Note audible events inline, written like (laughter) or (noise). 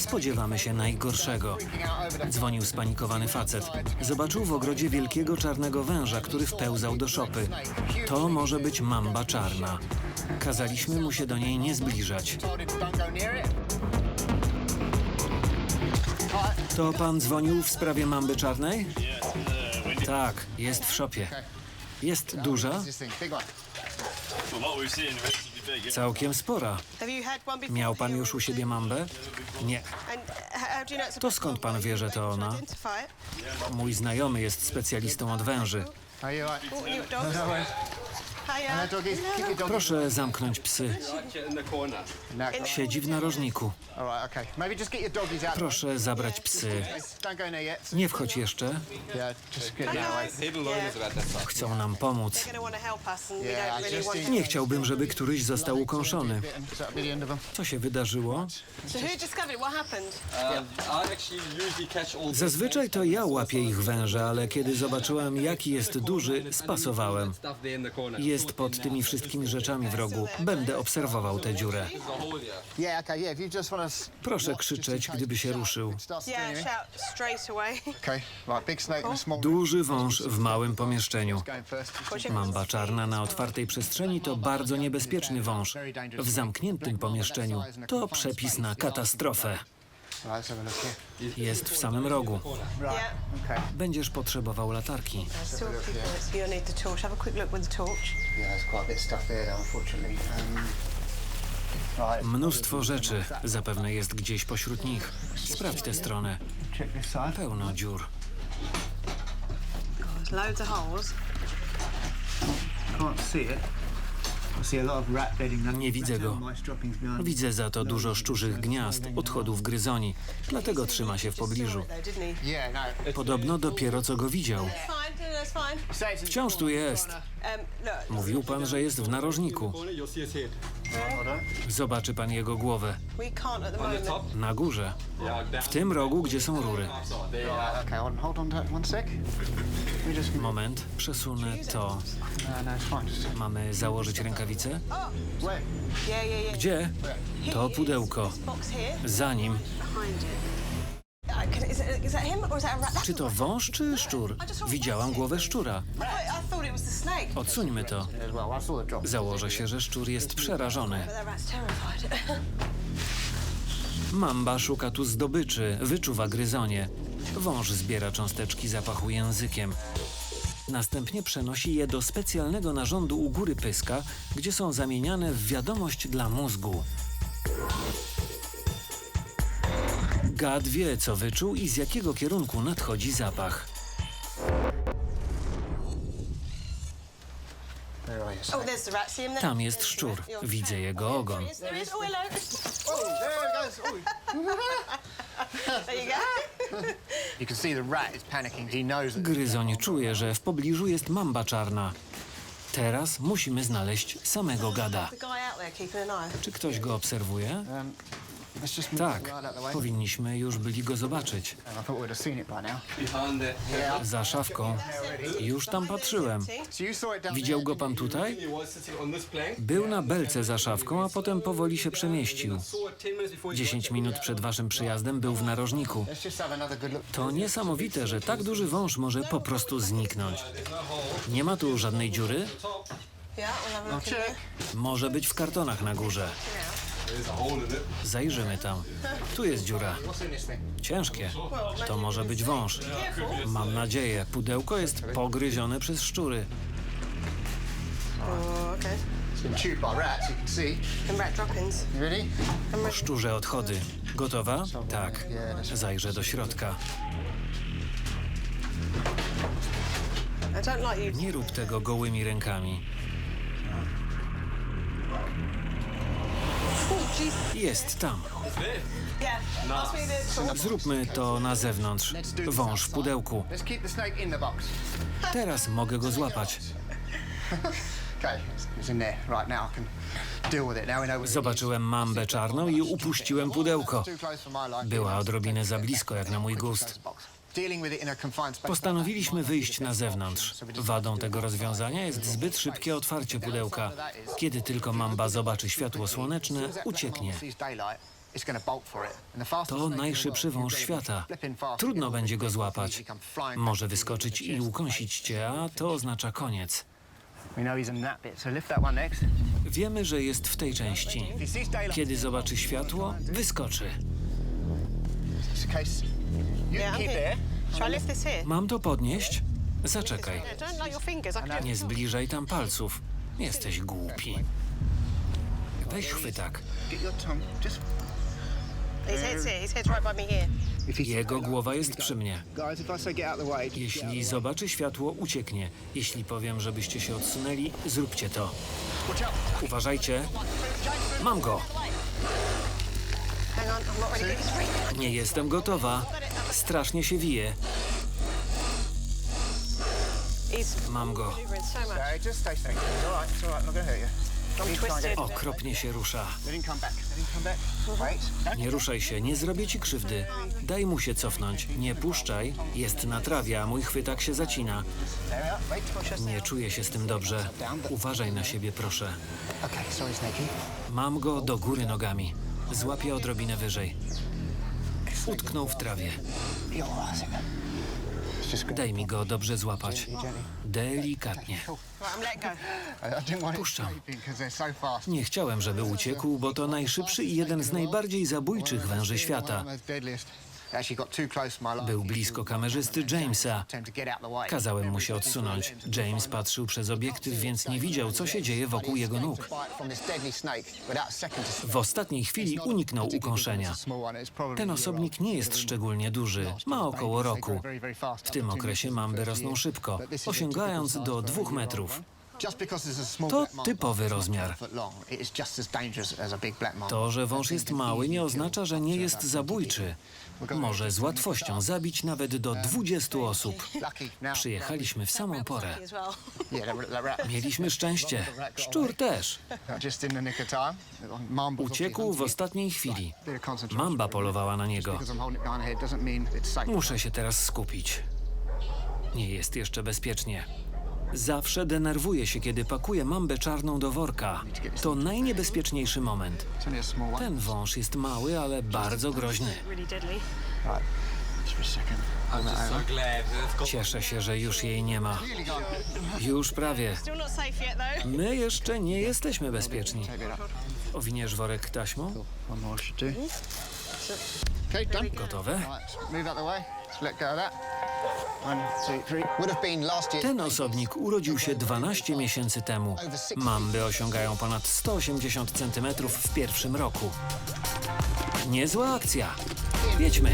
Spodziewamy się najgorszego. Dzwonił spanikowany facet. Zobaczył w ogrodzie wielkiego czarnego węża, który wpełzał do szopy. To może być mamba czarna. Kazaliśmy mu się do niej nie zbliżać. To pan dzwonił w sprawie mamby czarnej? Tak, jest w szopie. Jest duża? Całkiem spora. Miał pan już u siebie mambę? Nie. A To skąd pan wie, że to ona? Mój znajomy jest specjalistą od węży. (laughs) Proszę zamknąć psy. No. Siedzi w narożniku. Proszę zabrać psy. Nie wchodź jeszcze. Chcą nam pomóc. Nie chciałbym, żeby któryś został ukąszony. Co się wydarzyło? All Zazwyczaj to ja łapię ich węże, ale kiedy zobaczyłem, jaki jest duży, spasowałem. stuff Jest pod tymi wszystkimi rzeczami w rogu. Będę obserwował tę dziurę. Proszę krzyczeć, gdyby się ruszył. Yeah, shout straight away. Duży wąż w małym pomieszczeniu. Mamba czarna na otwartej przestrzeni to bardzo niebezpieczny wąż. W zamkniętym pomieszczeniu to przepis na katastrofę. Jest w samym rogu. Yeah. Będziesz potrzebował latarki. Still. You'll need the torch. Have a quick look with the torch. Um. Mnóstwo rzeczy zapewne jest gdzieś pośród nich. Sprawdź tę stronę. Pełno dziur. There's loads of holes. Can't see it. Nie widzę go. Widzę za to dużo szczurzych gniazd, odchodów gryzoni. Dlatego trzyma się w pobliżu. No. Podobno dopiero co go widział. No, Wciąż tu jest. Um, Mówił pan, że jest w narożniku. Zobaczy pan jego głowę. Na górze. W tym rogu, gdzie są rury. No, Moment, przesunę to. no. Just. Mamy założyć rękawice? Yeah. Gdzie? To pudełko. Za nim. Czy to wąż, czy szczur? Widziałam głowę szczura. Odsuńmy to. Założę się, że szczur jest przerażony. (laughs) Mamba szuka tu zdobyczy, wyczuwa gryzonie. Wąż zbiera cząsteczki zapachu językiem. Następnie przenosi je do specjalnego narządu u góry pyska, gdzie są zamieniane w wiadomość dla mózgu. Gad wie, co wyczuł i z jakiego kierunku nadchodzi zapach. Oh? Tam jest szczur. Widzę jego ogon. Oh. Gryzoń czuje, że w pobliżu jest mamba czarna. Teraz musimy znaleźć samego gada. Czy ktoś go obserwuje? Tak, powinniśmy już byli go zobaczyć. Za szafką. Już tam patrzyłem. Widział go pan tutaj? Był na belce za szafką, a potem powoli się przemieścił. Saw it 10 minutes before he 10 minut przed waszym przyjazdem był w narożniku. To niesamowite, że tak duży wąż może po prostu zniknąć. Nie ma tu żadnej dziury? Może być w kartonach na górze. Zajrzymy tam. Tu jest dziura. Ciężkie. To może być wąż. Mam nadzieję. Pudełko jest pogryzione przez szczury. Szczurze odchody. Gotowa? Tak. Zajrzę do środka. Nie rób tego gołymi rękami. Jest tam. Zróbmy to na zewnątrz. Wąż w pudełku. Teraz mogę go złapać. Zobaczyłem mambę czarną i upuściłem pudełko. Była odrobinę za blisko, jak na mój gust. Postanowiliśmy wyjść na zewnątrz. Wadą tego rozwiązania jest zbyt szybkie otwarcie pudełka. Kiedy tylko mamba zobaczy światło słoneczne, ucieknie. To najszybszy wąż świata. Trudno będzie go złapać. Może wyskoczyć i ukąsić cię, a to oznacza koniec. Wiemy, że jest w tej części. Kiedy zobaczy światło, wyskoczy. It's a case. You Yeah, can I'm keep here. there. Shall I lift this here? Mam to podnieść? Zaczekaj. Yeah, don't like your fingers. I can Nie zbliżaj tam palców. Jesteś głupi. Weź chwytak. Get your tongue. Just. His head's here. His head's right by me here. If he Jego głowa jest przy mnie. Guys, if I say get out of the way, just get out of Jeśli zobaczy światło, ucieknie. Jeśli powiem, żebyście się odsunęli, zróbcie to. way. Watch out. Uważajcie. Mam go. Nie jestem gotowa. Strasznie się wije. Mam go. Okropnie się rusza. Nie ruszaj się, nie zrobię ci krzywdy. Daj mu się cofnąć. Nie puszczaj. Jest na trawie, a mój chwytak się zacina. Nie czuję się z tym dobrze. Uważaj na siebie, proszę. Mam go do góry nogami. Złapię odrobinę wyżej. Utknął w trawie. Daj mi go dobrze złapać. Delikatnie. Puszczam. Nie chciałem, żeby uciekł, bo to najszybszy i jeden z najbardziej zabójczych węży świata. Był blisko kamerzysty Jamesa. Kazałem mu się odsunąć. James patrzył przez obiektyw, więc nie widział, co się dzieje wokół jego nóg. W ostatniej chwili uniknął ukąszenia. Ten osobnik nie jest szczególnie duży. Ma około roku. W tym okresie mamby rosną szybko, osiągając do dwóch metrów. To typowy rozmiar. To, że wąż jest mały, nie oznacza, że nie jest zabójczy. Może z łatwością zabić nawet do 20 osób. Przyjechaliśmy w samą porę. (laughs) Mieliśmy szczęście. Szczur też. Uciekł w ostatniej chwili. Mamba polowała na niego. Muszę się teraz skupić. Nie jest jeszcze bezpiecznie. Zawsze denerwuję się, kiedy pakuję mambę czarną do worka. To najniebezpieczniejszy moment. Ten wąż jest mały, ale bardzo groźny. Cieszę się, że już jej nie ma. Już prawie. My jeszcze nie jesteśmy bezpieczni. Owiniesz worek taśmą? Gotowe? Ten osobnik urodził się 12 miesięcy temu. Mamby osiągają ponad 180 cm w pierwszym roku. Niezła akcja. Jedźmy.